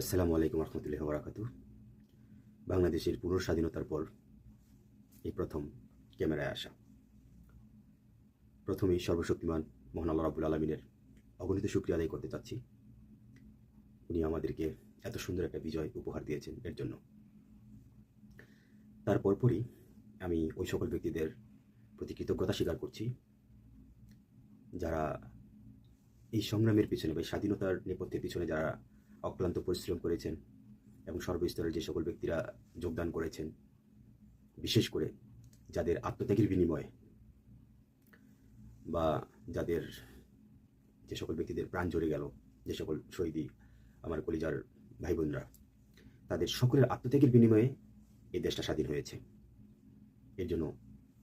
আসসালামু আলাইকুম রহমতুল্লাহ বরাকাত বাংলাদেশের পুনঃস্বাধীনতার পর এই প্রথম ক্যামেরায় আসা। প্রথমেই সর্বশক্তিমান মোহন আল্লাহ রাবুল আলমিনের অগণিত শুক্রিয়া আদায় করতে চাচ্ছি। উনি আমাদেরকে এত সুন্দর একটা বিজয় উপহার দিয়েছেন এর জন্য। তার পরপরই আমি ওই সকল ব্যক্তিদের প্রতি কৃতজ্ঞতা স্বীকার করছি, যারা এই সংগ্রামের পিছনে বা স্বাধীনতার নেপথ্যের পিছনে যারা অক্লান্ত পরিশ্রম করেছেন এবং সর্বস্তরের যে সকল ব্যক্তিরা যোগদান করেছেন, বিশেষ করে যাদের আত্মত্যাগের বিনিময়ে বা যাদের যে সকল ব্যক্তিদের প্রাণ জড়ে গেল, যে সকল শহীদী আমার কলিজার ভাই বোনরা তাদের সকলের আত্মত্যাগের বিনিময়ে এই দেশটা স্বাধীন হয়েছে। এর জন্য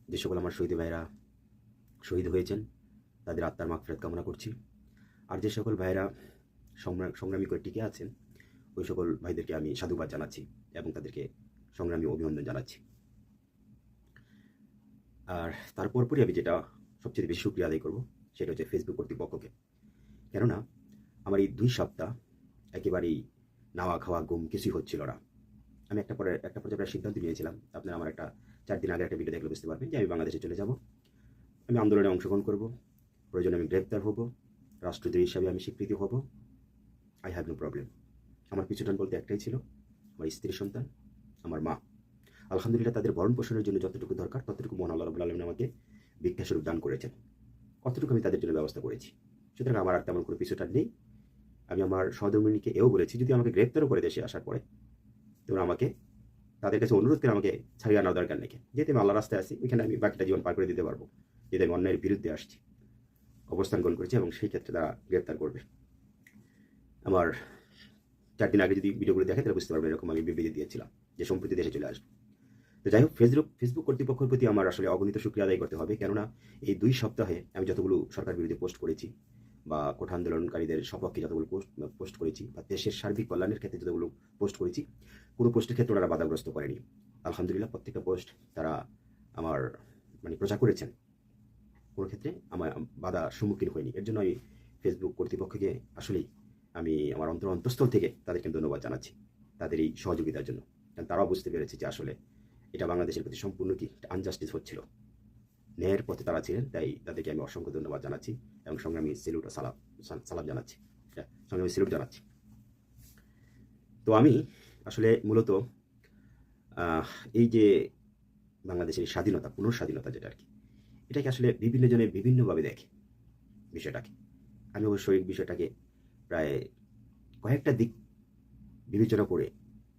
যে সকল আমার শহীদ ভাইরা শহীদ হয়েছেন, তাদের আত্মার মাগফিরাত কামনা করছি। আর যে সকল ভাইরা সংগ্রাম সংগ্রামী করে টিকে আছেন, ওই সকল ভাইদেরকে আমি সাধুবাদ জানাচ্ছি এবং তাদেরকে সংগ্রামী অভিনন্দন জানাচ্ছি। আর তারপর পরই আমি যেটা সবচেয়ে বেশি সুক্রিয়া আদায় করব, সেটা হচ্ছে ফেসবুক কর্তৃপক্ষকে। কেননা, আমার এই দুই সপ্তাহ একেবারেই নাওয়া খাওয়া ঘুম কিছুই হচ্ছিল না। আমি একটা পরে একটা পর্যায়ে প্রায় সিদ্ধান্ত নিয়েছিলাম, আপনারা আমার একটা চার দিন আগে একটা ভিডিও দেখলে বুঝতে পারবেন যে আমি বাংলাদেশে চলে যাব। আমি আন্দোলনে অংশগ্রহণ করব, প্রয়োজনে আমি গ্রেপ্তার হব রাষ্ট্রদ্রোহী হিসাবে আমি স্বীকৃতি হব। আই হ্যাভ নো প্রবলেম আমার পিছুটান বলতে একটাই ছিল, আমার স্ত্রী সন্তান, আমার মা। আলহামদুলিল্লাহ, তাদের ভরণ পোষণের জন্য যতটুকু দরকার, ততটুকু মহান আল্লাহ রবুল্লা আলমিন আমাকে ভিক্ষাস্বরূপ দান করেছেন। কতটুকু আমি তাদের জন্য ব্যবস্থা করেছি। সুতরাং আমার আর তেমন কোনো পিছুটান নেই। আমি আমার সহধর্মিনীকে এও বলেছি, যদি আমাকে গ্রেপ্তারও করে দেশে আসার পরে, তোমরা আমাকে, তাদের কাছে অনুরোধ করে আমাকে ছাড়িয়ে আনার দরকার নেই। যেহেতু আমি আল্লাহ রাস্তায় আসি ওইখানে আমি বাকিটা জীবন পার করে দিতে পারব। যেহেতু আমি অন্যায়ের বিরুদ্ধে আসছি, অবস্থান গ্রহণ করেছি এবং সেই ক্ষেত্রে তারা গ্রেপ্তার করবে। আমার চার দিন আগে যদি ভিডিওগুলো দেখে, তাহলে বুঝতে পারবেন এরকম আমি বিবৃতি দিয়েছিলাম যে সম্প্রতি দেশে চলে আসবে। তো যাই হোক ফেসবুক ফেসবুক কর্তৃপক্ষের প্রতি আমার আসলে অগণিত শুক্রিয়া আদায় করতে হবে। কেননা এই দুই সপ্তাহে আমি যতগুলো সরকার বিরোধী পোস্ট করেছি বা কোঠা আন্দোলনকারীদের সপক্ষে যতগুলো পোস্ট পোস্ট করেছি বা দেশের সার্বিক কল্যাণের ক্ষেত্রে যতগুলো পোস্ট করেছি, কোনো পোস্টের ক্ষেত্রে ওনারা বাধাগ্রস্ত করেনি। আলহামদুলিল্লাহ, প্রত্যেকটা পোস্ট তারা আমার মানে প্রচার করেছেন। কোনো ক্ষেত্রে আমার বাধা সম্মুখীন হয়নি। এর জন্য আমি ফেসবুক কর্তৃপক্ষকে আসলেই আমি আমার অন্তর অন্তঃস্থল থেকে তাদেরকে ধন্যবাদ জানাচ্ছি তাদের এই সহযোগিতার জন্য। কারণ তারাও বুঝতে পেরেছে যে আসলে এটা বাংলাদেশের প্রতি সম্পূর্ণ কি আনজাস্টিস হচ্ছিল। ন্যায়ের পথে তারা ছিলেন তাই তাদেরকে আমি অসংখ্য ধন্যবাদ জানাচ্ছি এবং সঙ্গে আমি সেলুট সালাম সালাম জানাচ্ছি। হ্যাঁ, সঙ্গে আমি সেলুট জানাচ্ছি। তো আমি আসলে মূলত এই যে বাংলাদেশের স্বাধীনতা পুনঃস্বাধীনতা যেটা আর কি এটাকে আসলে বিভিন্ন জনে বিভিন্নভাবে দেখে বিষয়টাকে। আমি অবশ্যই বিষয়টাকে প্রায় কয়েকটা দিক বিবেচনা করে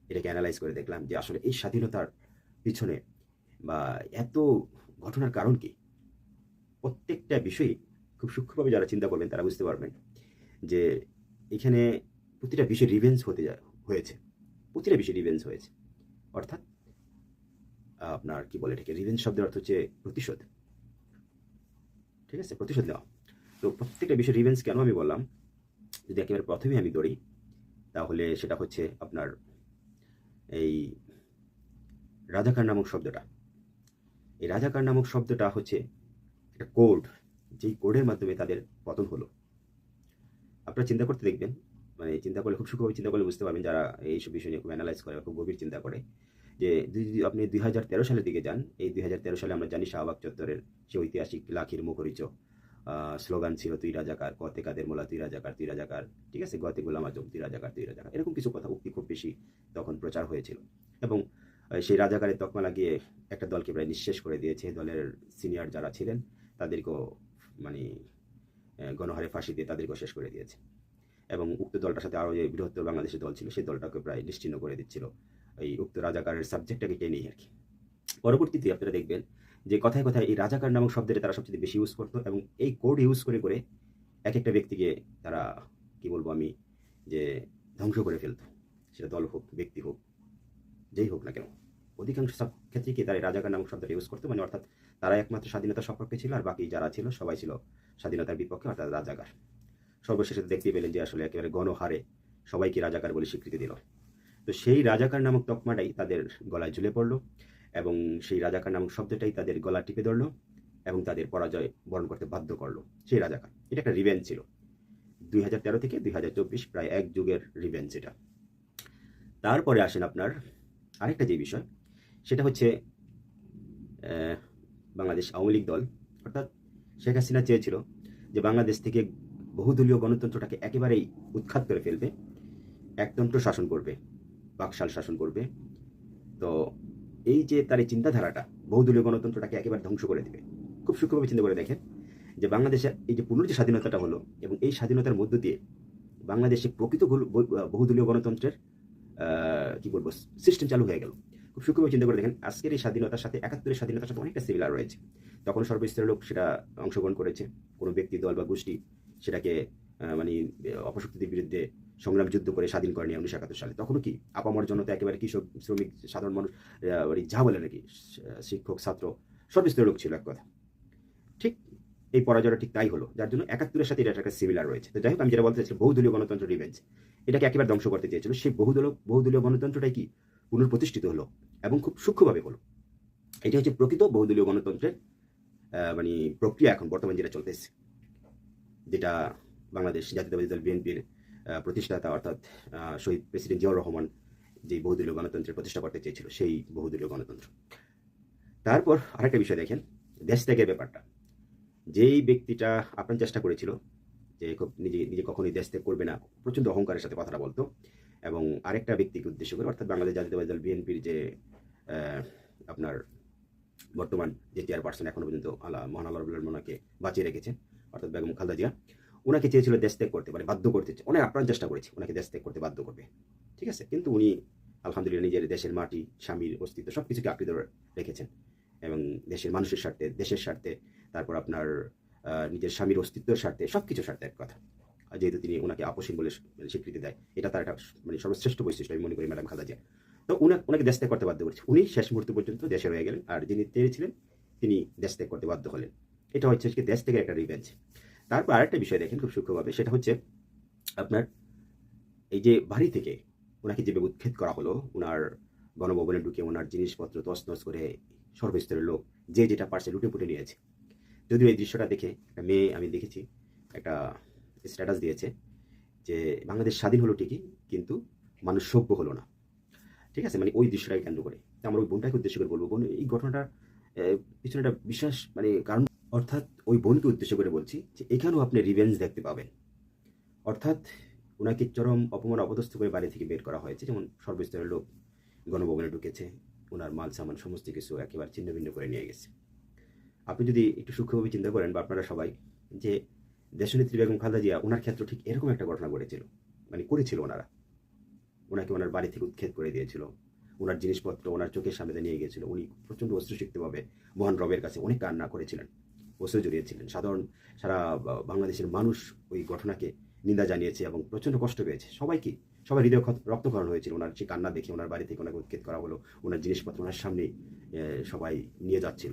এটাকে অ্যানালাইজ করে দেখলাম যে আসলে এই স্বাধীনতার পিছনে বা এত ঘটনার কারণ কি? প্রত্যেকটা বিষয়ই খুব সূক্ষ্মভাবে যারা চিন্তা করবেন তারা বুঝতে পারবেন যে এখানে প্রতিটা বিষয় রিভেন্স হতে হয়েছে। প্রতিটা বিষয় রিভেন্স হয়েছে। অর্থাৎ, আপনার কি বলে এটাকে? রিভেন্স শব্দের অর্থ হচ্ছে প্রতিশোধ। ঠিক আছে? প্রতিশোধ নেওয়া। তো প্রত্যেকটা বিষয় রিভেন্স কেন আমি বললাম? যদি একেবারে প্রথমে আমি ধরি তাহলে সেটা হচ্ছে আপনার এই রাজাকার নামক শব্দটা। এই রাজাকার নামক শব্দটা হচ্ছে একটা কোড যেই কোডের মাধ্যমে তাদের পতন হলো। আপনারা চিন্তা করতে দেখবেন মানে চিন্তা করলে খুব সূক্ষ্মভাবে চিন্তা করলে বুঝতে পারবেন যারা এইসব বিষয় নিয়ে খুব অ্যানালাইজ করে খুব গভীর চিন্তা করে, যে যদি আপনি দুই হাজার তেরো সালের দিকে যান, এই দুই হাজার তেরো সালে আমরা জানি শাহবাগ চত্বরের সে ঐতিহাসিক লাখির মুখরিচ স্লোগান ছিল তুই রাজাকার কতে কাদের মোলা তুই রাজাকার তুই রাজাকার ঠিক আছে? গতে গোলাম আজম তুই রাজাকার তুই রাজাকার এরকম কিছু কথা উক্তি খুব বেশি তখন প্রচার হয়েছিল। এবং সেই রাজাকারের তকমা লাগিয়ে একটা দলকে প্রায় নিঃশেষ করে দিয়েছে। দলের সিনিয়র যারা ছিলেন, তাদেরকেও মানে গণহারে ফাঁসি দিয়ে তাদেরকেও শেষ করে দিয়েছে। এবং উক্ত দলটার সাথে আরও যে বৃহত্তর বাংলাদেশের দল ছিল, সেই দলটাকে প্রায় নিশ্চিহ্ন করে দিচ্ছিল। এই উক্ত রাজাকারের সাবজেক্টটাকে টেনেই আর কি। পরবর্তীতে আপনারা দেখবেন যে কথায় কথায় এই রাজাকার নামক শব্দটা তারা সবচেয়ে বেশি ইউজ করতো এবং এই কোড ইউজ করে করে এক একটা ব্যক্তিকে তারা, কি বলব আমি, যে ধ্বংস করে ফেলতো। সেটা দল হোক, ব্যক্তি হোক, যেই হোক না কেন। অধিকাংশ সব ক্ষেত্রে কি তারা রাজাকার নামক শব্দটা ইউজ করতো? মানে অর্থাৎ তারা একমাত্র স্বাধীনতা সপক্ষে ছিল আর বাকি যারা ছিল, সবাই ছিল স্বাধীনতার বিপক্ষে, অর্থাৎ রাজাকার। সর্বশেষে দেখতে পেলেন যে আসলে একেবারে গণহারে সবাইকে রাজাকার বলে স্বীকৃতি দিল। তো সেই রাজাকার নামক তকমাটাই তাদের গলায় ঝুলে পড়ল। এবং সেই রাজাকার নামক শব্দটাই তাদের গলা টিপে ধরলো এবং তাদের পরাজয় বরণ করতে বাধ্য করল। সেই রাজাকার, এটা একটা রিভেঞ্জ ছিল। দুই হাজার তেরো থেকে দুই হাজার চব্বিশ প্রায় এক যুগের রিভেঞ্জ এটা। তারপরে আসেন আপনার আরেকটা যে বিষয়, সেটা হচ্ছে বাংলাদেশ আওয়ামী লীগ দল। অর্থাৎ শেখ হাসিনা চেয়েছিল যে বাংলাদেশ থেকে বহুদলীয় গণতন্ত্রটাকে একেবারেই উৎখাত করে ফেলবে, একতন্ত্র শাসন করবে বাকশাল শাসন করবে। তো এই যে তার এই চিন্তাধারাটা বহুদলীয় গণতন্ত্রটাকে একেবারে ধ্বংস করে দেবে। খুব সূক্ষ্মভাবে চিন্তা করে দেখেন যে বাংলাদেশের এই যে পুনর যে স্বাধীনতাটা হলো এবং এই স্বাধীনতার মধ্য দিয়ে বাংলাদেশে প্রকৃত বহুদলীয় গণতন্ত্রের কি বলব সিস্টেম চালু হয়ে গেল। খুব সূক্ষ্মভাবে চিন্তা করে দেখেন আজকের এই স্বাধীনতার সাথে একাত্তরের স্বাধীনতার সাথে অনেকটা সিমিলার রয়েছে। তখন সর্বস্তরের লোক সেটা অংশগ্রহণ করেছে। কোনো ব্যক্তি দল বা গোষ্ঠী সেটাকে মানে আহ, অপশক্তিদের বিরুদ্ধে সংগ্রাম যুদ্ধ করে স্বাধীন করেনি উনিশশো একাত্তর সালে। তখনও কি আপামর জনতা একেবারে কৃষক, শ্রমিক, সাধারণ মানুষ মানে যা বলে নাকি শিক্ষক, ছাত্র, সর্বস্তরের লোক ছিল এক কথা। ঠিক এই পরাজয়টা ঠিক তাই হলো, যার জন্য একাত্তরের সাথে এটা একটা সিমিলার রয়েছে। তো যাই হোক, আমি যেটা বলতে চাইছি বহুদলীয় গণতন্ত্র রিভেঞ্জ এটাকে একেবারে ধ্বংস করতে চেয়েছিল। সেই বহুদলীয় বহুদলীয় গণতন্ত্রটাই কি পুনর্প্রতিষ্ঠিত হলো এবং খুব সূক্ষ্মভাবে হলো। এটা হচ্ছে প্রকৃত বহুদলীয় গণতন্ত্রের মানে প্রক্রিয়া এখন বর্তমান যেটা চলতেছে। যেটা বাংলাদেশ জাতীয়তাবাদী দল বিএনপির প্রতিষ্ঠাতা অর্থাৎ শহীদ প্রেসিডেন্ট জিয়াউর রহমান যে বহুদলীয় গণতন্ত্রের প্রতিষ্ঠা করতে চেয়েছিল, সেই বহুদলীয় গণতন্ত্র। তারপর আরেকটা বিষয় দেখেন, দেশ ত্যাগের ব্যাপারটা। যেই ব্যক্তিটা আপনার চেষ্টা করেছিল যে নিজে নিজে কখনোই দেশ ত্যাগ করবে না, প্রচণ্ড অহংকারের সাথে কথাটা বলতো, এবং আরেকটা ব্যক্তিকে উদ্দেশ্য করে, অর্থাৎ বাংলাদেশ জাতীয়তাবাদী দল বিএনপির যে আপনার বর্তমান যে চেয়ারপারসন এখনও পর্যন্ত আল্লাহ, মহান আল্লাহ রবুল্লাহ মোনাকে বাঁচিয়ে রেখেছেন, অর্থাৎ বেগম খালদা জিয়া ওনাকে চেয়েছিল দেশ ত্যাগ করতে মানে বাধ্য করতে অনেক আপ্রাণ চেষ্টা করেছে, ওনাকে দেশ ত্যাগ করতে বাধ্য করবে। ঠিক আছে? কিন্তু উনি আলহামদুলিল্লাহ নিজের দেশের মাটি, স্বামীর অস্তিত্ব সব কিছুকে আঁকড়ে ধরে রেখেছেন। এবং দেশের মানুষের স্বার্থে, দেশের স্বার্থে, তারপর আপনার নিজের স্বামীর অস্তিত্বের স্বার্থে সব কিছুর স্বার্থে এক কথা। যেহেতু তিনি ওনাকে আপসীন বলে মানে স্বীকৃতি দেয়, এটা তার একটা মানে সর্বশ্রেষ্ঠ বৈশিষ্ট্য, আমি মনে করি ম্যাডাম খালদা জিয়া। তো উনা- ওনাকে দেশ ত্যাগ করতে বাধ্য করেছে। উনি শেষ মুহূর্ত পর্যন্ত দেশে রয়ে গেলেন। আর যিনি চেয়েছিলেন তিনি দেশ ত্যাগ করতে বাধ্য হলেন। এটা হচ্ছে দেশ থেকে একটা রিভেঞ্জ তারপর আরেকটা বিষয় দেখেন খুব সূক্ষ্মভাবে, সেটা হচ্ছে আপনার এই যে বাড়ি থেকে ওনাকে যেভাবে উৎক্ষেপ করা হলো, ওনার গণভবনে ঢুকে ওনার জিনিসপত্র তছনছ করে সর্বস্তরের লোক যে যেটা পারছে লুটে পুটে নিয়েছে। যদিও এই দৃশ্যটা দেখে একটা মেয়ে আমি দেখেছি, একটা স্ট্যাটাস দিয়েছে যে বাংলাদেশ স্বাধীন হলো ঠিকই, কিন্তু মানুষ সভ্য হলো না। ঠিক আছে? মানে ওই দৃশ্যটাকে কেন্দ্র করে। তা আমরা ওই বোনটাকে উদ্দেশ্য করে বলব, বোন, এই ঘটনাটার পিছনে একটা বিশ্বাস মানে কারণ অর্থাৎ ওই বোনকে উদ্দেশ্য করে বলছি যে এখানেও আপনি রিভেঞ্জ দেখতে পাবেন। অর্থাৎ ওনাকে চরম অপমান অপদস্থ করে বাড়ি থেকে বের করা হয়েছে, যেমন সর্বস্তরের লোক গণভবনে ঢুকেছে, ওনার মাল, সামান, সমস্ত কিছু একেবারে ছিন্ন ভিন্ন করে নিয়ে গেছে। আপনি যদি একটু সূক্ষ্মভাবে চিন্তা করেন বা আপনারা সবাই, যে দেশনেত্রী বেগম খালেদা জিয়া, ওনার ক্ষেত্রে ঠিক এরকম একটা ঘটনা ঘটেছিল মানে করেছিল ওনারা। ওনাকে ওনার বাড়ি থেকে উৎক্ষেপ করে দিয়েছিল, ওনার জিনিসপত্র ওনার চোখের সামনে নিয়ে গিয়েছিল উনি প্রচণ্ড অশ্রুসিক্তভাবে মহান রবের কাছে অনেক কান্না করেছিলেন। অশ্রু জড়িয়েছিলেন। সাধারণ সারা বাংলাদেশের মানুষ ওই ঘটনাকে নিন্দা জানিয়েছে এবং প্রচণ্ড কষ্ট পেয়েছে। সবাইকে, সবাই হৃদয় রক্তক্ষরণ হয়েছিল। ওনার সেই কান্না দেখে ওনার বাড়ি থেকে ওনাকে উৎক্ষেপ করা হলো। ওনার জিনিসপত্র ওনার সামনে সবাই নিয়ে যাচ্ছিল।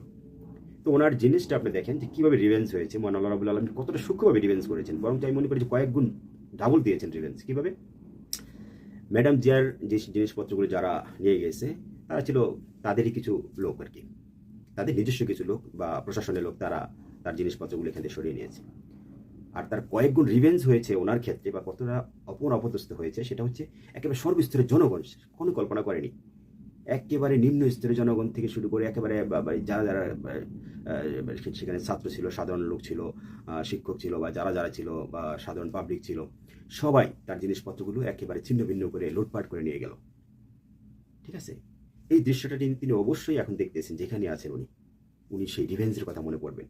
তো ওনার জিনিসটা আপনি দেখেন যে কীভাবে রিভেন্স হয়েছে। মহান আল্লাহ রাবুল আলম কতটা সূক্ষ্মভাবে রিভেন্স করেছেন। বরং আমি মনে করি যে কয়েক গুণ ডাবল দিয়েছেন রিভেন্স কীভাবে? ম্যাডাম জিয়ার যে জিনিসপত্রগুলো যারা নিয়ে গেছে, তারা ছিল তাদেরই কিছু লোক আর কি। তাদের নিজস্ব কিছু লোক বা প্রশাসনের লোক তারা তার জিনিসপত্রগুলো এখান থেকে সরিয়ে নিয়েছে। আর তার কয়েক গুণ রিভেঞ্জ হয়েছে ওনার ক্ষেত্রে বা কতটা অপর অপদস্থ হয়েছে সেটা হচ্ছে একেবারে সর্বস্তরের জনগণ, কোনো কল্পনা করেনি। একেবারে নিম্ন স্তরের জনগণ থেকে শুরু করে একেবারে যারা যারা সেখানে ছাত্র ছিল, সাধারণ লোক ছিল শিক্ষক ছিল বা যারা যারা ছিল বা সাধারণ পাবলিক ছিল, সবাই তার জিনিসপত্রগুলো একেবারে ছিন্ন ভিন্ন করে লুটপাট করে নিয়ে গেল। ঠিক আছে? এই দৃশ্যটা তিনি অবশ্যই এখন দেখতেছেন, যেখানে আছেন উনি। উনি সেই রিভেঞ্জের কথা মনে পড়বেন,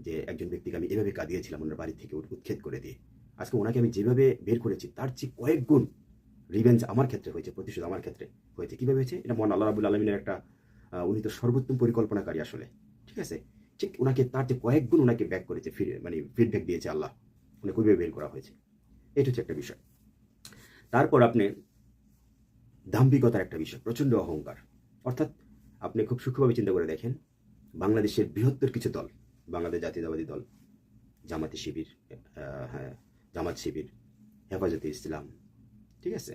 যে একজন ব্যক্তিকে আমি এভাবে কাঁদিয়েছিলাম ওনার বাড়ি থেকে উৎ- উৎক্ষেপ করে দিয়ে। আজকে ওনাকে আমি যেভাবে বের করেছি, তার চেয়ে কয়েক গুণ রিভেঞ্জ আমার ক্ষেত্রে হয়েছে, প্রতিশোধ আমার ক্ষেত্রে হয়েছে। কীভাবে হয়েছে? এটা মন আল্লাহ রাবুল আলমিনের একটা উনি তো সর্বোত্তম পরিকল্পনাকারী আসলে, ঠিক আছে? ঠিক ওনাকে, তার চেয়ে কয়েক গুণ ওনাকে ব্যাক করেছে, ফিরে মানে ফিডব্যাক দিয়েছে আল্লাহ। ওনাকে ওইভাবে বের করা হয়েছে। এটা হচ্ছে একটা বিষয়। তারপর আপনি দাম্ভিকতার একটা বিষয়, প্রচণ্ড অহংকার। অর্থাৎ আপনি খুব সূক্ষ্মভাবে চিন্তা করে দেখেন, বাংলাদেশের বৃহত্তর কিছু দল, বাংলাদেশ জাতীয়তাবাদী দল, জামাতি শিবির হ্যাঁ জামাত শিবির, হেফাজতে ইসলাম, ঠিক আছে?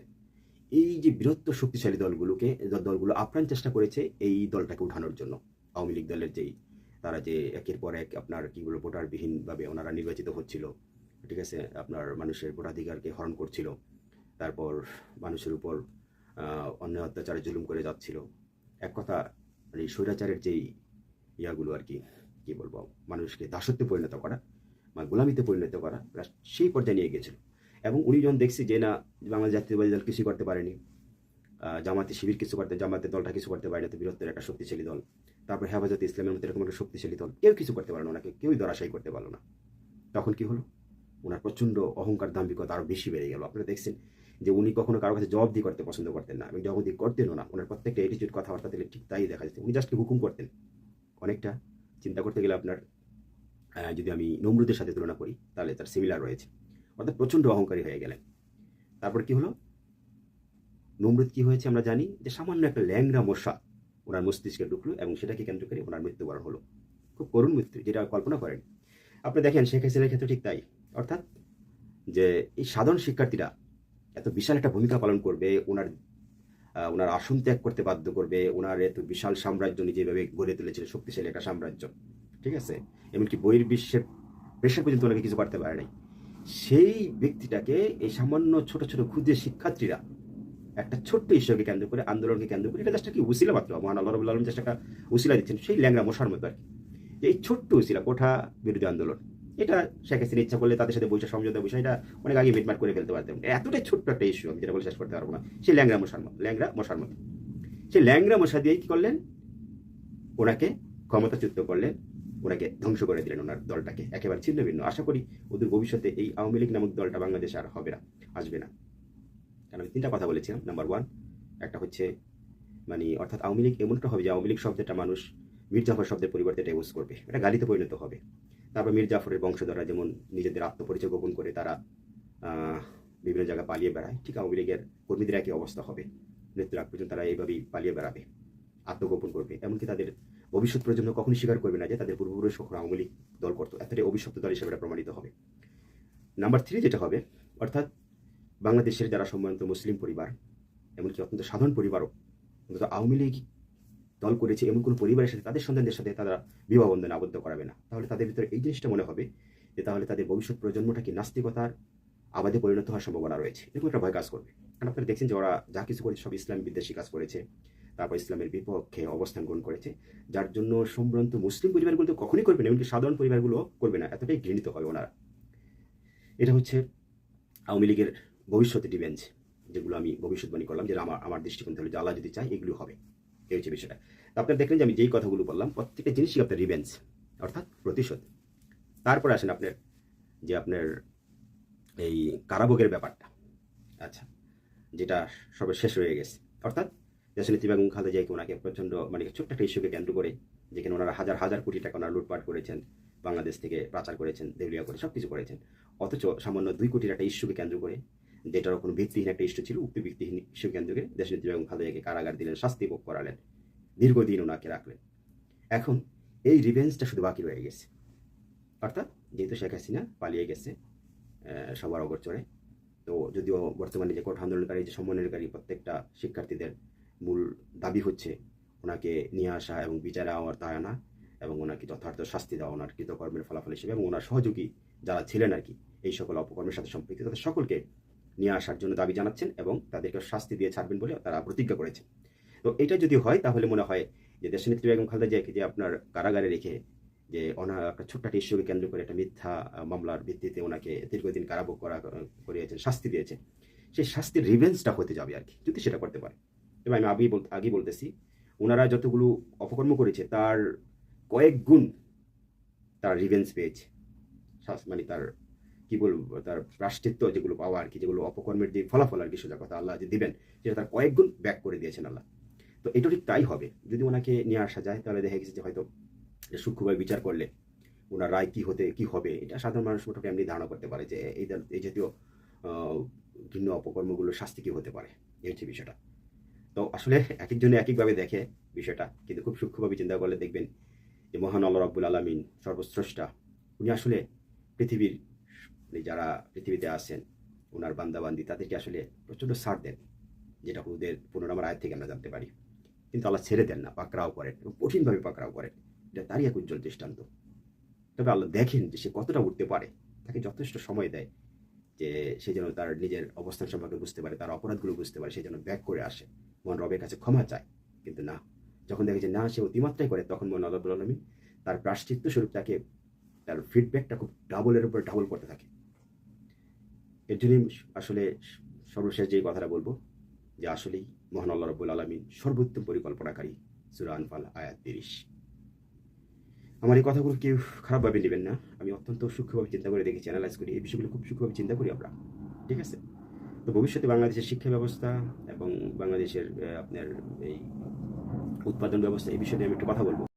এই যে বৃহত্তর শক্তিশালী দলগুলোকে, দলগুলো আপ্রাণ চেষ্টা করেছে এই দলটাকে উঠানোর জন্য। আওয়ামী লীগ দলের যেই, তারা যে একের পর এক আপনার কি বলব, ভোটারবিহীনভাবে ওনারা নির্বাচিত হচ্ছিল, ঠিক আছে? আপনার মানুষের ভোটাধিকারকে হরণ করছিল, তারপর মানুষের উপর আহ, অন্যায় অত্যাচারে জুলুম করে যাচ্ছিল। এক কথা মানে স্বৈরাচারের যেই ইয়াগুলো আর কি কী বলব মানুষকে দাসত্বে পরিণত করা বা গোলামিতে পরিণত করা সেই পর্যায়ে নিয়ে গেছিল এবং উনি যখন দেখছি যে না বাংলাদেশ জাতীয়বাদী দল কিছু করতে পারেনি জামাতে শিবির কিছু করতে জামাতের দলটা কিছু করতে পারে না তো বৃহত্তর একটা শক্তিশালী দল তারপর হেফাজতে ইসলামের মতো এরকম একটা শক্তিশালী দল কেউ কিছু করতে পারল না কেউই ধরাশায়ী করতে পারল না। তখন কি হলো? ওনার প্রচণ্ড অহংকার, দাম্ভিকতা আরও বেশি বেড়ে গেল। আপনারা দেখছেন যে উনি কখনো কারও কাছে জবাবদি করতে পছন্দ করতেন না। এবং জবাবদি করতেনও না। ওনার প্রত্যেকটা এটিচিউড কথাবার্তা দিলে ঠিক তাই দেখা যাচ্ছে। উনি জাস্ট হুকুম করতেন। অনেকটা চিন্তা করতে গেলে আপনার যদি আমি নমরুদের সাথে তুলনা করি, তাহলে তার সিমিলার রয়েছে। অর্থাৎ প্রচণ্ড অহংকারী হয়ে গেলেন। তারপর কি হলো? নমরুদ কি হয়েছে আমরা জানি যে সামান্য একটা ল্যাংরা মশা ওনার মস্তিষ্কে ঢুকলো এবং সেটাকে কেন্দ্র করে ওনার মৃত্যুবরণ হলো। খুব করুণ মৃত্যু, যেটা কল্পনা করেন। আপনি দেখেন শেখ হাসিনার ক্ষেত্রে ঠিক তাই। অর্থাৎ যে এই সাধারণ শিক্ষার্থীরা এত বিশাল একটা ভূমিকা পালন করবে, ওনার ওনার আসন ত্যাগ করতে বাধ্য করবে, ওনার এত বিশাল সাম্রাজ্য যেভাবে গড়ে তুলেছিলেন শক্তিশালী একটা সাম্রাজ্য, ঠিক আছে? এমনকি বহির্বিশ্বের প্রেশার পর্যন্ত ওনাকে কিছু করতে পারে নাই। সেই ব্যক্তিটাকে এই সামান্য ছোট ছোট ক্ষুদ্র শিক্ষার্থীরা একটা ছোট্ট ঈশ্বরকে কেন্দ্র করে, আন্দোলনকে কেন্দ্র করে, এটা জাস্ট কি উসিলা মাত্র, মহান আল্লাহ রবুল্লা আলম জাস্ট একটা উসিলা দিচ্ছেন, সেই ল্যাংরা মশার মতো আর কি। এই ছোট্ট উসিলা কোঠা বিরোধী আন্দোলন এটা শেখ হাসিনা ইচ্ছা করলে তাদের সাথে বৈশা সমঝোতা বৈশা এটা অনেক আগে মিটমাট করে ফেলতে পারতেন। এতটাই ছোট্ট একটা ইস্যু আমি যেটা বলে শেষ করতে পারব না। সেই ল্যাংরা মশার ল্যাংরা মশার মতো। সেই ল্যাংরা মশা দিয়ে কী করলেন? ওনাকে ক্ষমতাচ্যুত করলেন, ওনাকে ধ্বংস করে দিলেন ওনার দলটাকে। একেবারে ছিন্ন ভিন্ন। আশা করি ওদের ভবিষ্যতে এই আওয়ামী লীগ নামক দলটা বাংলাদেশে আর হবে না, আসবে না। কারণ আমি তিনটা কথা বলেছিলাম। নাম্বার ওয়ান একটা হচ্ছে মানে অর্থাৎ আওয়ামী লীগ এমন একটা হবে যে আওয়ামী লীগ শব্দটা মানুষ মীর জাফর শব্দের পরিবর্তে এটা ইউজ করবে। এটা গালিতে পরিণত হবে। তারপর মীর জাফরের বংশধররা যেমন নিজেদের আত্মপরিচয় গোপন করে তারা বিভিন্ন জায়গায় পালিয়ে বেড়ায়, ঠিক আওয়ামী লীগের কর্মীদের একই অবস্থা হবে। মৃত্যুর আগ পর্যন্ত তারা এইভাবেই পালিয়ে বেড়াবে, আত্মগোপন করবে। এমনকি তাদের ভবিষ্যৎ প্রজন্ম কখনই স্বীকার করবে না যে তাদের পূর্বপুরুষ কখনো আওয়ামী লীগ দল করতো। এতটাই অভিশপ্ত দল হিসেবে প্রমাণিত হবে। নাম্বার থ্রি যেটা হবে, অর্থাৎ বাংলাদেশের যারা সম্মানিত মুসলিম পরিবার, এমনকি অত্যন্ত সাধারণ পরিবারও, অন্তত আওয়ামী লীগ দল করেছে এমন কোনো পরিবারের সাথে, তাদের সন্তানদের সাথে তারা বিবাহ বন্ধনে আবদ্ধ করাবে না। তাহলে তাদের ভিতরে এই জিনিসটা মনে হবে যে তাহলে তাদের ভবিষ্যৎ প্রজন্মটা কি নাস্তিকতার আবাদে পরিণত হওয়ার সম্ভাবনা রয়েছে। এরকম একটা ভয় কাজ করবে। কারণ আপনারা দেখছেন যে ওরা যা কিছু করেছে, সব ইসলাম বিদ্বেষী কাজ করেছে, তারপর ইসলামের বিপক্ষে অবস্থান গ্রহণ করেছে, যার জন্য সম্ভ্রান্ত মুসলিম পরিবারগুলো তো কখনই করবে না, এমনকি সাধারণ পরিবারগুলো করবে না, এতটাই ঘৃণিত হবে ওনারা। এটা হচ্ছে আওয়ামী লীগের ভবিষ্যতে ডিভেন্স যেগুলো আমি ভবিষ্যৎবাণী করলাম যে আমার আমার দৃষ্টিকোণ থেকে যে আল্লাহ যদি চাই এগুলো হবে। এই হচ্ছে বিষয়টা। আপনারা দেখলেন যে আমি যেই কথাগুলো বললাম, প্রত্যেকটা জিনিসই আপনার রিভেঞ্জ অর্থাৎ প্রতিশোধ। তারপরে আসেন আপনার, যে আপনার এই কারাভোগের ব্যাপারটা। আচ্ছা যেটা সবে শেষ হয়ে গেছে। অর্থাৎ দেশনেত্রী বেগম খালেদা জিয়াকে ওনাকে প্রচণ্ড মানে ছোট্ট একটা ইস্যুকে কেন্দ্র করে, যেখানে ওনারা হাজার হাজার কোটি টাকা ওনারা লুটপাট করেছেন, বাংলাদেশ থেকে পাচার করেছেন, দেউলিয়া করে সব কিছু করেছেন। অথচ সামান্য দুই কোটির একটা ইস্যুকে কেন্দ্র করে যেটার কোনো ভিত্তিহীন একটা ইস্যু ছিল, উক্তি ভিত্তিহীন ইস্যু কেন্দ্র করে দেশনেত্রী বেগম খালেদা জিয়াকে কারাগার দিলেন, শাস্তি ভোগ করালেন, দীর্ঘদিন ওনাকে রাখলেন। এখন এই রিভেঞ্জটা শুধু বাকি রয়ে গেছে। অর্থাৎ যেহেতু শেখ হাসিনা পালিয়ে গেছে সবার অগোচরে, তো যদিও বর্তমানে যে কোর্ট আন্দোলনকারী, যে সমন্বয়কারী প্রত্যেকটা শিক্ষার্থীদের মূল দাবি হচ্ছে ওনাকে নিয়ে আসা এবং বিচারে আওতায় আনা এবং ওনাকে যথার্থ শাস্তি দেওয়া, ওনার কৃতকর্মের ফলাফল হিসেবে এবং ওনার সহযোগী যারা ছিলেন আর কি, এই সকল অপকর্মের সাথে সম্পৃক্ত, তাদের সকলকে নিয়ে আসার জন্য দাবি জানাচ্ছেন এবং তাদেরকে শাস্তি দিয়ে ছাড়বেন বলে তারা প্রতিজ্ঞা করেছেন। তো এটা যদি হয়, তাহলে মনে হয় যে দেশনেত্রী বেগম খালেদা জিয়াকে যে আপনার কারাগারে রেখে যে ওনার একটা ছোট্ট ইস্যুকে কেন্দ্র করে একটা মিথ্যা মামলার ভিত্তিতে ওনাকে দীর্ঘদিন কারাভোগ করা, করিয়েছেন, শাস্তি দিয়েছেন, সেই শাস্তির রিভেন্সটা হতে যাবে আর কি, যদি সেটা করতে পারে। এবং আমি আগেই বল, আগেই বলতেছি, ওনারা যতগুলো অপকর্ম করেছে, তার কয়েক গুণ তার রিভেন্স পেয়েছে মানে তার কি বলব, তার প্রাশ্চিত্য যেগুলো পাওয়া আর কি, যেগুলো অপকর্মের যে ফলাফল আর কি সোজা কথা আল্লাহ যে দিবেন, সেটা তার কয়েক গুণ ব্যাক করে দিয়েছেন আল্লাহ। তো এটা ঠিক তাই হবে। যদি ওনাকে নিয়ে আসা যায়, তাহলে দেখা গেছে যে হয়তো সূক্ষ্মভাবে বিচার করলে ওনার রায় কি হতে, কি হবে, এটা সাধারণ মানুষ মোটামুটি এমনি ধারণা করতে পারে যে এই এই জাতীয় ভিন্ন অপকর্মগুলোর শাস্তি কি হতে পারে, এই হচ্ছে বিষয়টা। তো আসলে এক একজনে এক একভাবে দেখে বিষয়টা, কিন্তু খুব সূক্ষ্মভাবে চিন্তা করলে দেখবেন যে মহান আল্লাহ রব্বুল আলমিন সর্বস্রষ্টা উনি আসলে পৃথিবীর যারা পৃথিবীতে আছেন, ওনার বান্দাবান্দি, তাদেরকে আসলে প্রচণ্ড ছাড় দেন, যেটা হুদের পনেরো নম্বর আয়ের থেকে আমরা জানতে পারি। কিন্তু আল্লাহ ছেড়ে দেন না, পাকড়াও করেন এবং কঠিনভাবে পাকড়াও করেন। এটা তারই এক উজ্জ্বল দৃষ্টান্ত। তবে আল্লাহ দেখেন যে সে কতটা উঠতে পারে, তাকে যথেষ্ট সময় দেয় যে সে যেন তার নিজের অবস্থান সম্পর্কে বুঝতে পারে, তার অপরাধগুলো বুঝতে পারে, সে যেন ব্যাক করে আসে। মন রবের কাছে ক্ষমা চায়, কিন্তু না। যখন দেখে যে না, সে অতিমাত্রায় করে, তখন মন আল্লাহ আলমী তার প্রাশ্চিত্য স্বরূপ তাকে, তার ফিডব্যাকটা খুব ডাবলের উপর ডাবল করতে থাকে। এর জন্যই আসলে সর্বশেষ যে কথাটা বলব, যে আসলেই মহান আল্লাহ রব্বুল আলমিন সর্বোত্তম পরিকল্পনাকারী সুরা আনফাল আয়াত তিরিশ। আমার এই কথাগুলো কেউ খারাপভাবে নেবেন না। আমি অত্যন্ত সূক্ষ্মভাবে চিন্তা করে দেখেছি অ্যানালাইজ করি। এই বিষয়গুলো খুব সূক্ষ্মভাবে চিন্তা করি আমরা। ঠিক আছে? তো ভবিষ্যতে বাংলাদেশের শিক্ষা ব্যবস্থা এবং বাংলাদেশের আপনার এই উৎপাদন ব্যবস্থা, এই বিষয়ে আমি একটু কথা বলব।